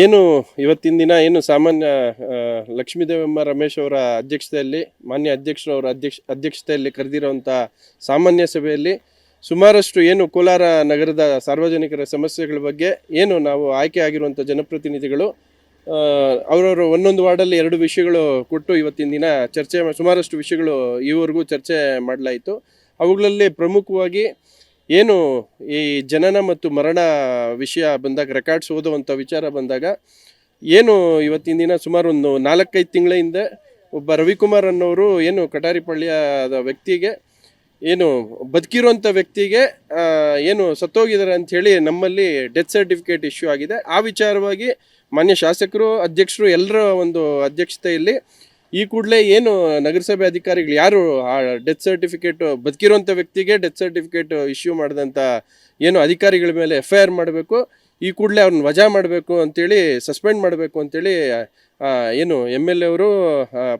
ಏನು ಇವತ್ತಿನ ದಿನ ಏನು ಸಾಮಾನ್ಯ ಲಕ್ಷ್ಮೀದೇವಮ್ಮ ರಮೇಶ್ ಅವರ ಅಧ್ಯಕ್ಷತೆಯಲ್ಲಿ, ಮಾನ್ಯ ಅಧ್ಯಕ್ಷರು ಅಧ್ಯಕ್ಷ, ಅಧ್ಯಕ್ಷತೆಯಲ್ಲಿ ಕರೆದಿರುವಂಥ ಸಾಮಾನ್ಯ ಸಭೆಯಲ್ಲಿ ಸುಮಾರಷ್ಟು ಏನು ಕೋಲಾರ ನಗರದ ಸಾರ್ವಜನಿಕರ ಸಮಸ್ಯೆಗಳ ಬಗ್ಗೆ ಏನು ನಾವು ಆಯ್ಕೆ ಆಗಿರುವಂಥ ಜನಪ್ರತಿನಿಧಿಗಳು ಅವರವರ ಒಂದೊಂದು ವಾರ್ಡಲ್ಲಿ ಎರಡು ವಿಷಯಗಳು ಕೊಟ್ಟು ಇವತ್ತಿನ ದಿನ ಚರ್ಚೆ, ಸುಮಾರಷ್ಟು ವಿಷಯಗಳು ಈವರೆಗೂ ಚರ್ಚೆ ಮಾಡಲಾಯಿತು. ಅವುಗಳಲ್ಲಿ ಪ್ರಮುಖವಾಗಿ ಏನು ಈ ಜನನ ಮತ್ತು ಮರಣ ವಿಷಯ ಬಂದಾಗ ರೆಕಾರ್ಡ್ಸ್ ಓದುವಂಥ ವಿಚಾರ ಬಂದಾಗ, ಏನು ಇವತ್ತಿನ ದಿನ ಸುಮಾರು ಒಂದು ನಾಲ್ಕೈದು ತಿಂಗಳ ಹಿಂದೆ ಒಬ್ಬ ರವಿಕುಮಾರ್ ಅನ್ನೋರು ಏನು ಕಟಾರಿಪಳ್ಳಿಯದ ವ್ಯಕ್ತಿಗೆ, ಏನು ಬದುಕಿರುವಂಥ ವ್ಯಕ್ತಿಗೆ ಏನು ಸತ್ತೋಗಿದ್ದಾರೆ ಅಂತ ಹೇಳಿ ನಮ್ಮಲ್ಲಿ ಡೆತ್ ಸರ್ಟಿಫಿಕೇಟ್ ಇಶ್ಯೂ ಆಗಿದೆ. ಆ ವಿಚಾರವಾಗಿ ಮಾನ್ಯ ಶಾಸಕರು, ಅಧ್ಯಕ್ಷರು, ಎಲ್ಲರ ಒಂದು ಅಧ್ಯಕ್ಷತೆಯಲ್ಲಿ ಈ ಕೂಡಲೇ ಏನು ನಗರಸಭೆ ಅಧಿಕಾರಿಗಳು ಯಾರು ಆ ಡೆತ್ ಸರ್ಟಿಫಿಕೇಟ್ ಬದುಕಿರುವಂಥ ವ್ಯಕ್ತಿಗೆ ಡೆತ್ ಸರ್ಟಿಫಿಕೇಟ್ ಇಶ್ಯೂ ಮಾಡಿದಂಥ ಏನು ಅಧಿಕಾರಿಗಳ ಮೇಲೆ ಎಫ್ ಐ ಆರ್ ಮಾಡಬೇಕು, ಈ ಕೂಡಲೇ ಅವ್ರನ್ನ ವಜಾ ಮಾಡಬೇಕು ಅಂತೇಳಿ ಸಸ್ಪೆಂಡ್ ಮಾಡಬೇಕು ಅಂತೇಳಿ ಏನು ಎಂ ಎಲ್ ಎ ಅವರು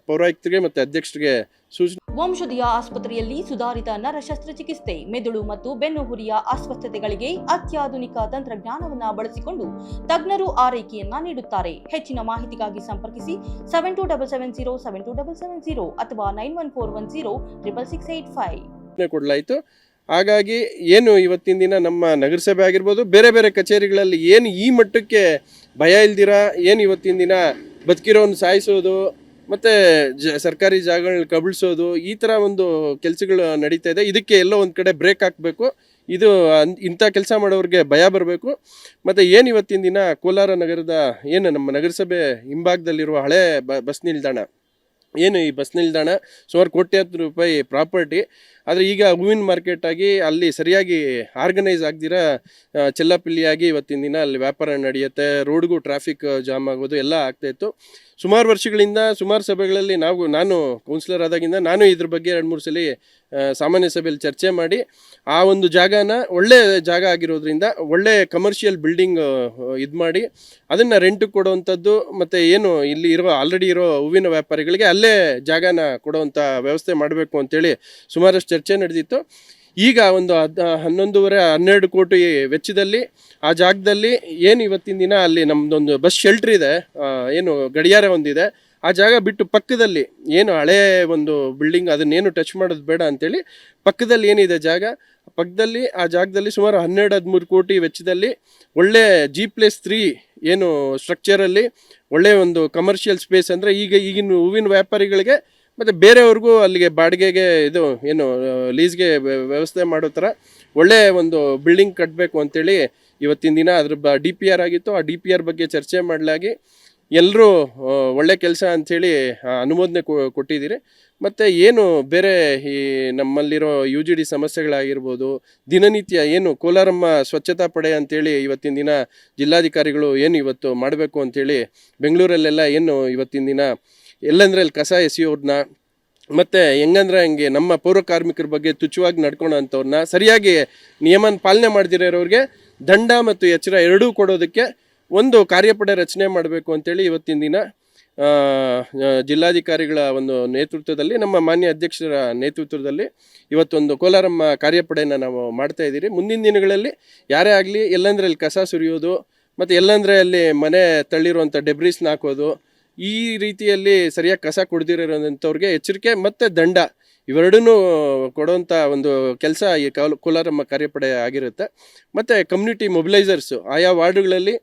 ಪೌರಾಯುಕ್ತರಿಗೆ ಮತ್ತು ಅಧ್ಯಕ್ಷರಿಗೆ ಸೂಚನೆ. ವಂಶದಿಯ ಆಸ್ಪತ್ರೆಯಲ್ಲಿ ಸುಧಾರಿತ ನರ ಶಸ್ತ್ರಚಿಕಿತ್ಸೆ ಮೆದುಳು ಮತ್ತು ಬೆನ್ನುಹುರಿಯ ಅಸ್ವಸ್ಥತೆಗಳಿಗೆ ಅತ್ಯಾಧುನಿಕ ತಂತ್ರಜ್ಞಾನವನ್ನು ಬಳಸಿಕೊಂಡು ತಜ್ಞರು ಆರೈಕೆಯನ್ನ ನೀಡುತ್ತಾರೆ. ಹೆಚ್ಚಿನ ಮಾಹಿತಿಗಾಗಿ ಸಂಪರ್ಕಿಸಿ seven two double seven zero seven two double seven zero ಅಥವಾ nine one four one zero triple six eight five ಕೊಡಲಾಯಿತು. ಹಾಗಾಗಿ ಏನು ಇವತ್ತಿನ ದಿನ ನಮ್ಮ ನಗರಸಭೆ ಆಗಿರ್ಬೋದು ಬೇರೆ ಬೇರೆ ಕಚೇರಿಗಳಲ್ಲಿ ಏನು ಈ ಮಟ್ಟಕ್ಕೆ ಭಯ ಇಲ್ದಿರ ಏನು ಇವತ್ತಿನ ದಿನ ಬದುಕಿರೋನ್ ಸಾಯಿಸೋದು ಮತ್ತು ಸರ್ಕಾರಿ ಜಾಗಗಳನ್ನ ಕಬಳಿಸೋದು, ಈ ಥರ ಒಂದು ಕೆಲಸಗಳು ನಡೀತಾ ಇದೆ. ಇದಕ್ಕೆ ಎಲ್ಲೋ ಒಂದು ಕಡೆ ಬ್ರೇಕ್ ಹಾಕಬೇಕು. ಇದು ಅನ್- ಇಂಥ ಕೆಲಸ ಮಾಡೋರಿಗೆ ಭಯ ಬರಬೇಕು. ಮತ್ತು ಏನು ಇವತ್ತಿನ ದಿನ ಕೋಲಾರ ನಗರದ, ಏನು ನಮ್ಮ ನಗರಸಭೆ ಹಿಂಭಾಗದಲ್ಲಿರುವ ಹಳೆ ಬಸ್ ನಿಲ್ದಾಣ? ಏನು ಈ ಬಸ್ ನಿಲ್ದಾಣ ಸುಮಾರು ಕೋಟ್ಯಾಂತರ ರೂಪಾಯಿ ಪ್ರಾಪರ್ಟಿ. ಆದರೆ ಈಗ ಹೂವಿನ ಮಾರ್ಕೆಟ್ ಆಗಿ ಅಲ್ಲಿ ಸರಿಯಾಗಿ ಆರ್ಗನೈಸ್ ಆಗದಿರ ಚೆಲ್ಲಪಿಲ್ಲಿಯಾಗಿ ಇವತ್ತಿನ ದಿನ ಅಲ್ಲಿ ವ್ಯಾಪಾರ ನಡೆಯುತ್ತೆ, ರೋಡ್ಗೂ ಟ್ರಾಫಿಕ್ ಜಾಮ್ ಆಗೋದು ಎಲ್ಲ ಆಗ್ತಾ ಇತ್ತು. ಸುಮಾರು ವರ್ಷಗಳಿಂದ, ಸುಮಾರು ಸಭೆಗಳಲ್ಲಿ ನಾವು, ನಾನು ಕೌನ್ಸಿಲರ್ ಆದಾಗಿಂದ ನಾನು ಇದ್ರ ಬಗ್ಗೆ ಎರಡು ಮೂರು ಸಲ ಸಾಮಾನ್ಯ ಸಭೆಯಲ್ಲಿ ಚರ್ಚೆ ಮಾಡಿ ಆ ಒಂದು ಜಾಗನ ಒಳ್ಳೆ ಜಾಗ ಆಗಿರೋದ್ರಿಂದ ಒಳ್ಳೆ ಕಮರ್ಷಿಯಲ್ ಬಿಲ್ಡಿಂಗ್ ಇದು ಮಾಡಿ ಅದನ್ನು ರೆಂಟ್ ಕೊಡುವಂಥದ್ದು ಮತ್ತು ಏನು ಇಲ್ಲಿ ಇರೋ ಆಲ್ರೆಡಿ ಇರೋ ಹೂವಿನ ವ್ಯಾಪಾರಿಗಳಿಗೆ ಅಲ್ಲೇ ಜಾಗನ ಕೊಡುವಂಥ ವ್ಯವಸ್ಥೆ ಮಾಡಬೇಕು ಅಂತೇಳಿ ಸುಮಾರಷ್ಟು ಚರ್ಚೆ ನಡೆದಿತ್ತು. ಈಗ ಒಂದು ಹದ್, ಹನ್ನೊಂದೂವರೆ, ಹನ್ನೆರಡು ಕೋಟಿ ವೆಚ್ಚದಲ್ಲಿ ಆ ಜಾಗದಲ್ಲಿ ಏನು ಇವತ್ತಿನ ದಿನ ಅಲ್ಲಿ ನಮ್ಮದೊಂದು ಬಸ್ ಶೆಲ್ಟ್ರ್ ಇದೆ ಏನು ಗಡಿಯಾರ ಒಂದಿದೆ ಆ ಜಾಗ ಬಿಟ್ಟು ಪಕ್ಕದಲ್ಲಿ ಏನು ಹಳೆ ಒಂದು ಬಿಲ್ಡಿಂಗ್ ಅದನ್ನೇನು ಟಚ್ ಮಾಡೋದು ಬೇಡ ಅಂತೇಳಿ ಪಕ್ಕದಲ್ಲಿ ಏನಿದೆ ಜಾಗ? ಪಕ್ಕದಲ್ಲಿ, ಆ ಜಾಗದಲ್ಲಿ ಸುಮಾರು ಹನ್ನೆರಡು ಹದಿಮೂರು ಕೋಟಿ ವೆಚ್ಚದಲ್ಲಿ ಒಳ್ಳೆ ಜಿ ಪ್ಲೇಸ್ ತ್ರೀ ಏನು ಸ್ಟ್ರಕ್ಚರಲ್ಲಿ ಒಳ್ಳೆ ಒಂದು ಕಮರ್ಷಿಯಲ್ ಸ್ಪೇಸ್ ಅಂದರೆ ಈಗ ಈಗಿನ ಹೂವಿನ ವ್ಯಾಪಾರಿಗಳಿಗೆ ಮತ್ತು ಬೇರೆಯವ್ರಿಗೂ ಅಲ್ಲಿಗೆ ಬಾಡಿಗೆಗೆ ಇದು ಏನು ಲೀಸ್ಗೆ ವ್ಯವಸ್ಥೆ ಮಾಡೋ ಥರ ಒಳ್ಳೆ ಒಂದು ಬಿಲ್ಡಿಂಗ್ ಕಟ್ಟಬೇಕು ಅಂತೇಳಿ ಇವತ್ತಿನ ದಿನ ಅದ್ರ ಬ ಡಿ ಪಿ ಆರ್ ಆಗಿತ್ತು. ಆ ಡಿ ಪಿ ಆರ್ ಬಗ್ಗೆ ಚರ್ಚೆ ಮಾಡಲಾಗಿ ಎಲ್ಲರೂ ಒಳ್ಳೆ ಕೆಲಸ ಅಂಥೇಳಿ ಅನುಮೋದನೆ ಕೊಟ್ಟಿದ್ದೀರಿ. ಮತ್ತು ಏನು ಬೇರೆ ಈ ನಮ್ಮಲ್ಲಿರೋ ಯು ಜಿ ಡಿ ಸಮಸ್ಯೆಗಳಾಗಿರ್ಬೋದು, ದಿನನಿತ್ಯ ಏನು ಕೋಲಾರಮ್ಮ ಸ್ವಚ್ಛತಾ ಪಡೆ ಅಂತೇಳಿ ಇವತ್ತಿನ ದಿನ ಜಿಲ್ಲಾಧಿಕಾರಿಗಳು ಏನು ಇವತ್ತು ಮಾಡಬೇಕು ಅಂತೇಳಿ ಬೆಂಗಳೂರಲ್ಲೆಲ್ಲ ಏನು ಇವತ್ತಿನ ದಿನ, ಎಲ್ಲಂದ್ರೆ ಅಲ್ಲಿ ಕಸ ಎಸೆಯೋರನ್ನ ಮತ್ತು ಹೆಂಗಂದ್ರೆ ಹಂಗೆ ನಮ್ಮ ಪೌರ ಕಾರ್ಮಿಕರ ಬಗ್ಗೆ ತುಚ್ಚವಾಗಿ ನಡ್ಕೊಳೋ ಅಂಥವ್ರನ್ನ, ಸರಿಯಾಗಿ ನಿಯಮನ ಪಾಲನೆ ಮಾಡ್ದಿರೋರಿಗೆ ದಂಡ ಮತ್ತು ಎಚ್ಚರ ಎರಡೂ ಕೊಡೋದಕ್ಕೆ ಒಂದು ಕಾರ್ಯಪಡೆ ರಚನೆ ಮಾಡಬೇಕು ಅಂತೇಳಿ ಇವತ್ತಿನ ದಿನ ಜಿಲ್ಲಾಧಿಕಾರಿಗಳ ಒಂದು ನೇತೃತ್ವದಲ್ಲಿ, ನಮ್ಮ ಮಾನ್ಯ ಅಧ್ಯಕ್ಷರ ನೇತೃತ್ವದಲ್ಲಿ ಇವತ್ತೊಂದು ಕೋಲಾರಮ್ಮ ಕಾರ್ಯಪಡೆಯನ್ನು ನಾವು ಮಾಡ್ತಾ ಇದ್ದೀರಿ. ಮುಂದಿನ ದಿನಗಳಲ್ಲಿ ಯಾರೇ ಆಗಲಿ ಎಲ್ಲಂದ್ರೆ ಅಲ್ಲಿ ಕಸ ಸುರಿಯೋದು, ಮತ್ತು ಎಲ್ಲಂದ್ರೆ ಅಲ್ಲಿ ಮನೆ ತಳ್ಳಿರುವಂಥ ಡೆಬ್ರೀಸ್ನ ಹಾಕೋದು ಈ ರೀತಿಯಲ್ಲಿ ಸರಿಯಾಗಿ ಕಸ ಕೊಡ್ದಿರೋಂಥವ್ರಿಗೆ ಎಚ್ಚರಿಕೆ ಮತ್ತು ದಂಡ. ಇವೆರಡನ್ನೂ ಕೊಡುವಂಥ ಒಂದು ಕೆಲಸ ಈ ಕೌಲ್ ಕೋಲಾರಮ್ಮ ಕಾರ್ಯಪಡೆ ಆಗಿರುತ್ತೆ. ಮತ್ತು ಕಮ್ಯುನಿಟಿ ಮೊಬಿಲೈಸರ್ಸು ಆಯಾ ವಾರ್ಡುಗಳಲ್ಲಿ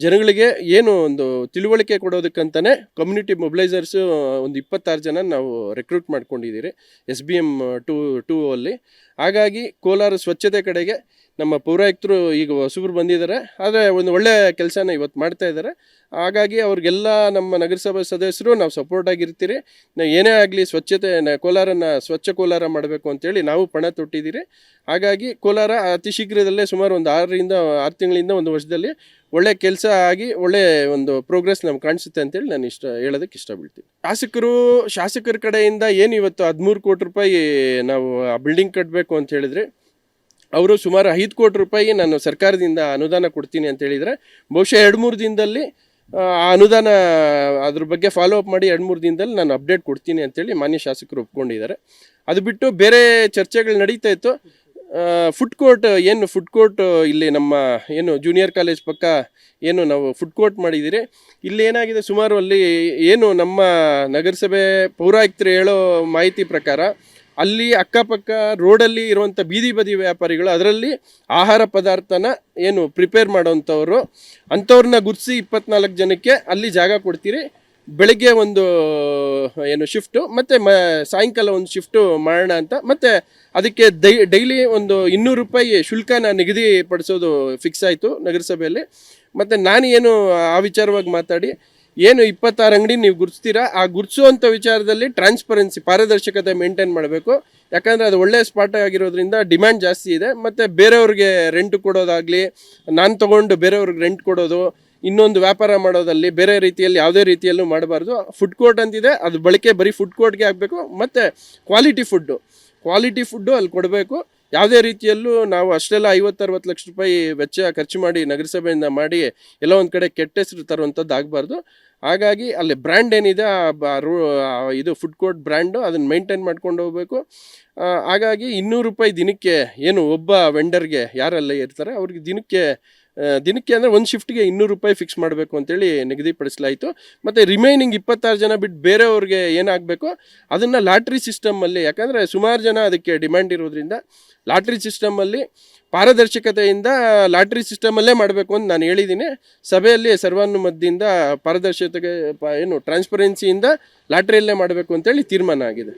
ಜನಗಳಿಗೆ ಏನು ಒಂದು ತಿಳುವಳಿಕೆ ಕೊಡೋದಕ್ಕಂತಲೇ ಕಮ್ಯುನಿಟಿ ಮೊಬಿಲೈಸರ್ಸು ಒಂದು ಇಪ್ಪತ್ತಾರು ಜನ ನಾವು ರೆಕ್ರೂಟ್ ಮಾಡ್ಕೊಂಡಿದ್ದೀರಿ S B M two two ಅಲ್ಲಿ. ಹಾಗಾಗಿ ಕೋಲಾರ ಸ್ವಚ್ಛತೆ ಕಡೆಗೆ ನಮ್ಮ ಪೌರಾಯುಕ್ತರು ಈಗ ಹೊಸಬ್ರು ಬಂದಿದ್ದಾರೆ, ಆದರೆ ಒಂದು ಒಳ್ಳೆ ಕೆಲಸನ ಇವತ್ತು ಮಾಡ್ತಾ ಇದ್ದಾರೆ. ಹಾಗಾಗಿ ಅವ್ರಿಗೆಲ್ಲ ನಮ್ಮ ನಗರಸಭಾ ಸದಸ್ಯರು ನಾವು ಸಪೋರ್ಟ್ ಆಗಿರ್ತೀರಿ. ನಾವು ಏನೇ ಆಗಲಿ ಸ್ವಚ್ಛತೆ ಕೋಲಾರನ ಸ್ವಚ್ಛ ಕೋಲಾರ ಮಾಡಬೇಕು ಅಂತೇಳಿ ನಾವು ಪಣ ತೊಟ್ಟಿದ್ದೀರಿ. ಹಾಗಾಗಿ ಕೋಲಾರ ಅತಿ ಶೀಘ್ರದಲ್ಲೇ ಸುಮಾರು ಒಂದು ಆರರಿಂದ ಆರು ತಿಂಗಳಿಂದ ಒಂದು ವರ್ಷದಲ್ಲಿ ಒಳ್ಳೆ ಕೆಲಸ ಆಗಿ ಒಳ್ಳೆ ಒಂದು ಪ್ರೋಗ್ರೆಸ್ ನಮ್ಗೆ ಕಾಣಿಸುತ್ತೆ ಅಂತೇಳಿ ನಾನು ಇಷ್ಟ, ಹೇಳೋದಕ್ಕೆ ಇಷ್ಟಪಡ್ತೀನಿ. ಶಾಸಕರು, ಶಾಸಕರ ಕಡೆಯಿಂದ ಏನು ಇವತ್ತು ಹದಿಮೂರು ಕೋಟಿ ರೂಪಾಯಿ ನಾವು ಆ ಬಿಲ್ಡಿಂಗ್ ಕಟ್ಟಬೇಕು ಅಂತ ಹೇಳಿದ್ರೆ ಅವರು ಸುಮಾರು ಐದು ಕೋಟಿ ರೂಪಾಯಿ ನಾನು ಸರ್ಕಾರದಿಂದ ಅನುದಾನ ಕೊಡ್ತೀನಿ ಅಂತ ಹೇಳಿದರೆ, ಬಹುಶಃ ಎರಡು ಮೂರು ದಿನದಲ್ಲಿ, ಆ ಅನುದಾನ ಅದ್ರ ಬಗ್ಗೆ ಫಾಲೋ ಅಪ್ ಮಾಡಿ ಎರಡು ಮೂರು ದಿನದಲ್ಲಿ ನಾನು ಅಪ್ಡೇಟ್ ಕೊಡ್ತೀನಿ ಅಂತೇಳಿ ಮಾನ್ಯ ಶಾಸಕರು ಒಪ್ಕೊಂಡಿದ್ದಾರೆ. ಅದು ಬಿಟ್ಟು ಬೇರೆ ಚರ್ಚೆಗಳು ನಡೀತಾ ಇತ್ತು. ಫುಡ್ ಕೋರ್ಟ್ ಏನು ಫುಡ್ ಕೋರ್ಟ್ ಇಲ್ಲಿ ನಮ್ಮ ಏನು ಜೂನಿಯರ್ ಕಾಲೇಜ್ ಪಕ್ಕ ಏನು ನಾವು ಫುಡ್ ಕೋರ್ಟ್ ಮಾಡಿದ್ದೀರಿ. ಇಲ್ಲಿ ಏನಾಗಿದೆ ಸುಮಾರು ಅಲ್ಲಿ ಏನು ನಮ್ಮ ನಗರಸಭೆ ಪೌರಾಯುಕ್ತರು ಹೇಳೋ ಮಾಹಿತಿ ಪ್ರಕಾರ ಅಲ್ಲಿ ಅಕ್ಕಪಕ್ಕ ರೋಡಲ್ಲಿ ಇರುವಂಥ ಬೀದಿ ಬದಿ ವ್ಯಾಪಾರಿಗಳು ಅದರಲ್ಲಿ ಆಹಾರ ಪದಾರ್ಥನ ಏನು ಪ್ರಿಪೇರ್ ಮಾಡೋವಂಥವ್ರು ಅಂಥವ್ರನ್ನ ಗುರ್ಸಿ ಇಪ್ಪತ್ನಾಲ್ಕು ಜನಕ್ಕೆ ಅಲ್ಲಿ ಜಾಗ ಕೊಡ್ತೀರಿ. ಬೆಳಗ್ಗೆ ಒಂದು, ಏನು ಶಿಫ್ಟು, ಮತ್ತು ಮ, ಸಾಯಂಕಾಲ ಒಂದು ಶಿಫ್ಟು ಮಾಡೋಣ ಅಂತ, ಮತ್ತು ಅದಕ್ಕೆ ಡೈ, ಡೈಲಿ ಒಂದು ಇನ್ನೂರು ರೂಪಾಯಿ ಶುಲ್ಕನ ನಿಗದಿಪಡಿಸೋದು ಫಿಕ್ಸ್ ಆಯಿತು ನಗರಸಭೆಯಲ್ಲಿ. ಮತ್ತು ನಾನು ಏನು ಆ ವಿಚಾರವಾಗಿ ಮಾತಾಡಿ ಏನು ಇಪ್ಪತ್ತಾರು ಅಂಗಡಿ ನೀವು ಗುರ್ಸ್ತೀರಾ? ಆ ಗುರ್ಸುವಂಥ ವಿಚಾರದಲ್ಲಿ ಟ್ರಾನ್ಸ್ಪರೆನ್ಸಿ ಪಾರದರ್ಶಕತೆ ಮೇಂಟೈನ್ ಮಾಡಬೇಕು. ಯಾಕಂದರೆ ಅದು ಒಳ್ಳೆಯ ಸ್ಪಾಟ್ ಆಗಿರೋದ್ರಿಂದ ಡಿಮ್ಯಾಂಡ್ ಜಾಸ್ತಿ ಇದೆ. ಮತ್ತು ಬೇರೆಯವ್ರಿಗೆ ರೆಂಟ್ ಕೊಡೋದಾಗಲಿ, ನಾನು ತೊಗೊಂಡು ಬೇರೆಯವ್ರಿಗೆ ರೆಂಟ್ ಕೊಡೋದು, ಇನ್ನೊಂದು ವ್ಯಾಪಾರ ಮಾಡೋದಲ್ಲಿ ಬೇರೆ ರೀತಿಯಲ್ಲಿ, ಯಾವುದೇ ರೀತಿಯಲ್ಲೂ ಮಾಡಬಾರ್ದು. ಫುಡ್ ಕೋರ್ಟ್ ಅಂತಿದೆ. ಅದು ಬಳಕೆ ಬರೀ ಫುಡ್ ಕೋರ್ಟ್ಗೆ ಆಗಬೇಕು ಮತ್ತು ಕ್ವಾಲಿಟಿ ಫುಡ್ಡು ಕ್ವಾಲಿಟಿ ಫುಡ್ಡು ಅಲ್ಲಿ ಕೊಡಬೇಕು. ಯಾವುದೇ ರೀತಿಯಲ್ಲೂ ನಾವು ಅಷ್ಟೆಲ್ಲ ಐವತ್ತರವತ್ತು ಲಕ್ಷ ರೂಪಾಯಿ ವೆಚ್ಚ ಖರ್ಚು ಮಾಡಿ ನಗರಸಭೆಯಿಂದ ಮಾಡಿ ಎಲ್ಲ ಒಂದು ಕಡೆ ಕೆಟ್ಟ ಹೆಸರು ತರುವಂಥದ್ದು ಆಗಬಾರ್ದು. ಹಾಗಾಗಿ ಅಲ್ಲಿ ಬ್ರ್ಯಾಂಡ್ ಏನಿದೆ ಇದು ಫುಡ್ ಕೋರ್ಟ್ ಬ್ರ್ಯಾಂಡು ಅದನ್ನು ಮೇಂಟೈನ್ ಮಾಡ್ಕೊಂಡು ಹೋಗಬೇಕು. ಹಾಗಾಗಿ ಇನ್ನೂರು ರೂಪಾಯಿ ದಿನಕ್ಕೆ ಏನು ಒಬ್ಬ ವೆಂಡರ್ಗೆ ಯಾರೆಲ್ಲ ಇರ್ತಾರೆ, ಅವ್ರಿಗೆ ದಿನಕ್ಕೆ ದಿನಕ್ಕೆ ಅಂದರೆ ಒಂದು ಶಿಫ್ಟ್ಗೆ ಇನ್ನೂರು ರೂಪಾಯಿ ಫಿಕ್ಸ್ ಮಾಡಬೇಕು ಅಂತೇಳಿ ನಿಗದಿಪಡಿಸಲಾಯಿತು. ಮತ್ತು ರಿಮೈನಿಂಗ್ ಇಪ್ಪತ್ತಾರು ಜನ ಬಿಟ್ಟು ಬೇರೆಯವ್ರಿಗೆ ಏನಾಗಬೇಕು, ಅದನ್ನು ಲಾಟ್ರಿ ಸಿಸ್ಟಮಲ್ಲಿ ಯಾಕಂದರೆ ಸುಮಾರು ಜನ ಅದಕ್ಕೆ ಡಿಮ್ಯಾಂಡ್ ಇರೋದ್ರಿಂದ ಲಾಟ್ರಿ ಸಿಸ್ಟಮಲ್ಲಿ ಪಾರದರ್ಶಕತೆಯಿಂದ ಲಾಟ್ರಿ ಸಿಸ್ಟಮಲ್ಲೇ ಮಾಡಬೇಕು ಅಂತ ನಾನು ಹೇಳಿದ್ದೀನಿ. ಸಭೆಯಲ್ಲಿ ಸರ್ವಾನುಮತದಿಂದ ಪಾರದರ್ಶಕತೆ ಪ- ಏನು ಟ್ರಾನ್ಸ್ಪರೆನ್ಸಿಯಿಂದ ಲಾಟ್ರಿಯಲ್ಲೇ ಮಾಡಬೇಕು ಅಂತೇಳಿ ತೀರ್ಮಾನ ಆಗಿದೆ.